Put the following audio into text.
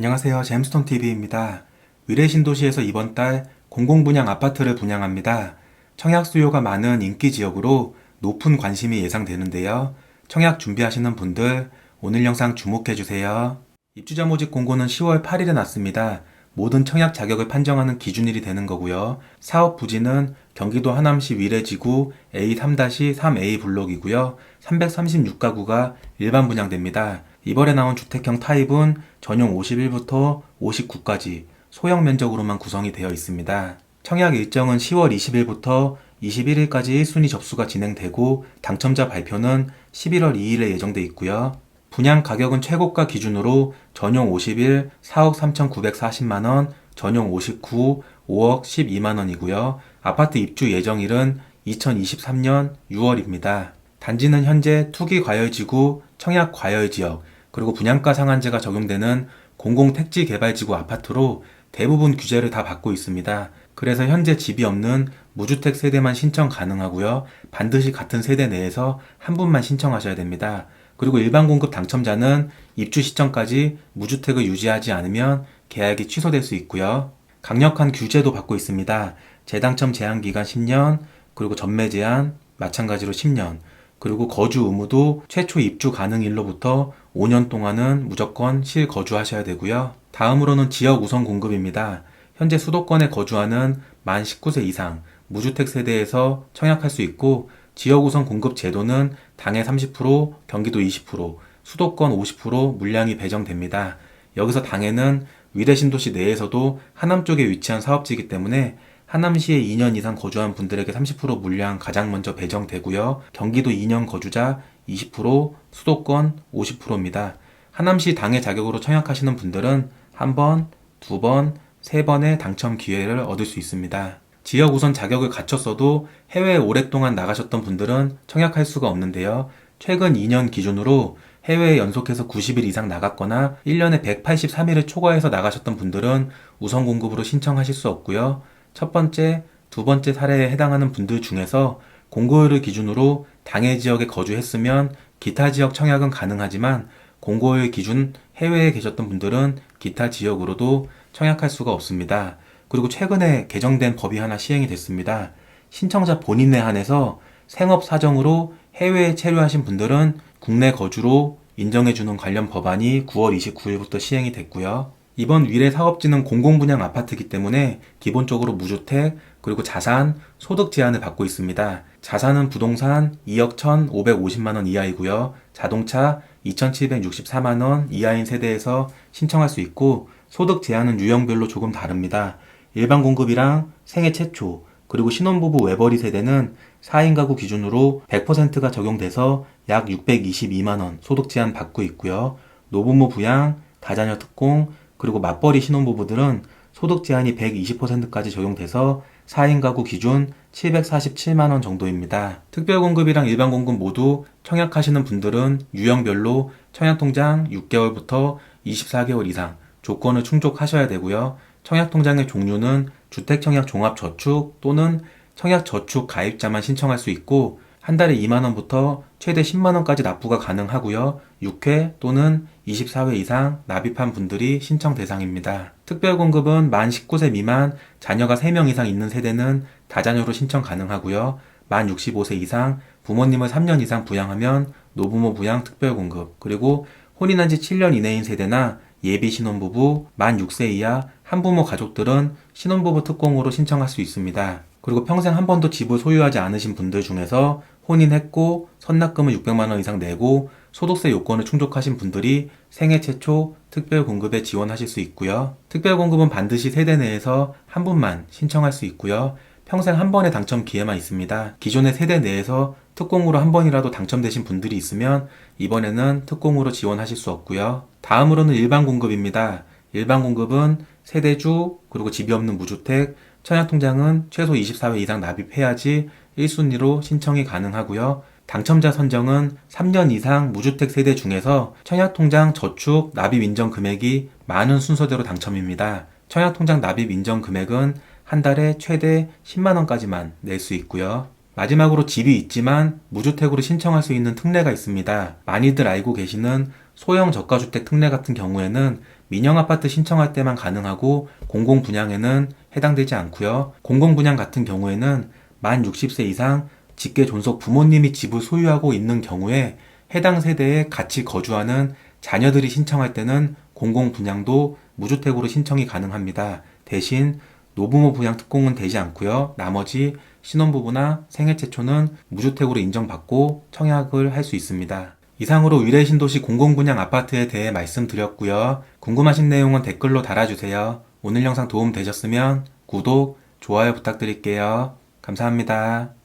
안녕하세요. 잼스톤 TV입니다. 위례신도시에서 이번 달 공공분양 아파트를 분양합니다. 청약 수요가 많은 인기 지역으로 높은 관심이 예상되는데요. 청약 준비하시는 분들 오늘 영상 주목해 주세요. 입주자 모집 공고는 10월 8일에 났습니다. 모든 청약 자격을 판정하는 기준일이 되는 거고요. 사업 부지는 경기도 하남시 위례지구 A3-3A 블록이고요. 336가구가 일반 분양됩니다. 이번에 나온 주택형 타입은 전용 51부터 59까지 소형 면적으로만 구성이 되어 있습니다. 청약 일정은 10월 20일부터 21일까지 1순위 접수가 진행되고 당첨자 발표는 11월 2일에 예정돼 있고요. 분양 가격은 최고가 기준으로 전용 51 4억 3,940만 원, 전용 59 5억 12만 원이고요. 아파트 입주 예정일은 2023년 6월입니다. 단지는 현재 투기 과열지구, 청약 과열지역, 그리고 분양가 상한제가 적용되는 공공택지 개발지구 아파트로 대부분 규제를 다 받고 있습니다. 그래서 현재 집이 없는 무주택 세대만 신청 가능하고요. 반드시 같은 세대 내에서 한 분만 신청하셔야 됩니다. 그리고 일반 공급 당첨자는 입주 시점까지 무주택을 유지하지 않으면 계약이 취소될 수 있고요. 강력한 규제도 받고 있습니다. 재당첨 제한 기간 10년, 그리고 전매 제한 마찬가지로 10년, 그리고 거주 의무도 최초 입주 가능일로부터 5년 동안은 무조건 실거주하셔야 되고요. 다음으로는 지역 우선 공급입니다. 현재 수도권에 거주하는 만 19세 이상 무주택 세대에서 청약할 수 있고 지역 우선 공급 제도는 당해 30%, 경기도 20%, 수도권 50% 물량이 배정됩니다. 여기서 당해는 위례 신도시 내에서도 하남 쪽에 위치한 사업지이기 때문에 하남시에 2년 이상 거주한 분들에게 30% 물량 가장 먼저 배정되고요. 경기도 2년 거주자 20%, 수도권 50%입니다. 하남시 당해 자격으로 청약하시는 분들은 한 번, 두 번, 세 번의 당첨 기회를 얻을 수 있습니다. 지역 우선 자격을 갖췄어도 해외에 오랫동안 나가셨던 분들은 청약할 수가 없는데요. 최근 2년 기준으로 해외에 연속해서 90일 이상 나갔거나 1년에 183일을 초과해서 나가셨던 분들은 우선 공급으로 신청하실 수 없고요. 첫 번째, 두 번째 사례에 해당하는 분들 중에서 공고일을 기준으로 당해 지역에 거주했으면 기타 지역 청약은 가능하지만 공고일 기준 해외에 계셨던 분들은 기타 지역으로도 청약할 수가 없습니다. 그리고 최근에 개정된 법이 하나 시행이 됐습니다. 신청자 본인에 한해서 생업 사정으로 해외에 체류하신 분들은 국내 거주로 인정해주는 관련 법안이 9월 29일부터 시행이 됐고요. 이번 위례 사업지는 공공분양 아파트이기 때문에 기본적으로 무주택, 그리고 자산, 소득 제한을 받고 있습니다. 자산은 부동산 2억 1,550만 원 이하이고요. 자동차 2,764만 원 이하인 세대에서 신청할 수 있고, 소득 제한은 유형별로 조금 다릅니다. 일반 공급이랑 생애 최초, 그리고 신혼부부 외벌이 세대는 4인 가구 기준으로 100%가 적용돼서 약 622만 원 소득 제한 받고 있고요. 노부모 부양, 다자녀 특공, 그리고 맞벌이 신혼부부들은 소득 제한이 120%까지 적용돼서 4인 가구 기준 747만원 정도입니다. 특별공급이랑 일반 공급 모두 청약하시는 분들은 유형별로 청약통장 6개월부터 24개월 이상 조건을 충족하셔야 되고요. 청약통장의 종류는 주택청약 종합저축 또는 청약저축 가입자만 신청할 수 있고 한 달에 2만원부터 최대 10만원까지 납부가 가능하고요. 6회 또는 24회 이상 납입한 분들이 신청 대상입니다. 특별공급은 만 19세 미만 자녀가 3명 이상 있는 세대는 다자녀로 신청 가능하고요. 만 65세 이상 부모님을 3년 이상 부양하면 노부모 부양 특별공급 그리고 혼인한 지 7년 이내인 세대나 예비 신혼부부 만 6세 이하 한부모 가족들은 신혼부부 특공으로 신청할 수 있습니다. 그리고 평생 한 번도 집을 소유하지 않으신 분들 중에서 혼인했고 선납금을 600만 원 이상 내고 소득세 요건을 충족하신 분들이 생애 최초 특별 공급에 지원하실 수 있고요. 특별 공급은 반드시 세대 내에서 한 분만 신청할 수 있고요. 평생 한 번의 당첨 기회만 있습니다. 기존의 세대 내에서 특공으로 한 번이라도 당첨되신 분들이 있으면 이번에는 특공으로 지원하실 수 없고요. 다음으로는 일반 공급입니다. 일반 공급은 세대주 그리고 집이 없는 무주택 청약통장은 최소 24회 이상 납입해야지 1순위로 신청이 가능하고요. 당첨자 선정은 3년 이상 무주택 세대 중에서 청약통장 저축 납입 인정 금액이 많은 순서대로 당첨입니다. 청약통장 납입 인정 금액은 한 달에 최대 10만원까지만 낼 수 있고요. 마지막으로 집이 있지만 무주택으로 신청할 수 있는 특례가 있습니다. 많이들 알고 계시는 소형 저가주택 특례 같은 경우에는 민영 아파트 신청할 때만 가능하고 공공 분양에는 해당되지 않고요. 공공 분양 같은 경우에는 만 60세 이상 직계 존속 부모님이 집을 소유하고 있는 경우에 해당 세대에 같이 거주하는 자녀들이 신청할 때는 공공 분양도 무주택으로 신청이 가능합니다. 대신 노부모 부양 특공은 되지 않고요. 나머지 신혼부부나 생애 최초는 무주택으로 인정받고 청약을 할 수 있습니다. 이상으로 위례 신도시 공공분양 아파트에 대해 말씀드렸고요. 궁금하신 내용은 댓글로 달아주세요. 오늘 영상 도움 되셨으면 구독, 좋아요 부탁드릴게요. 감사합니다.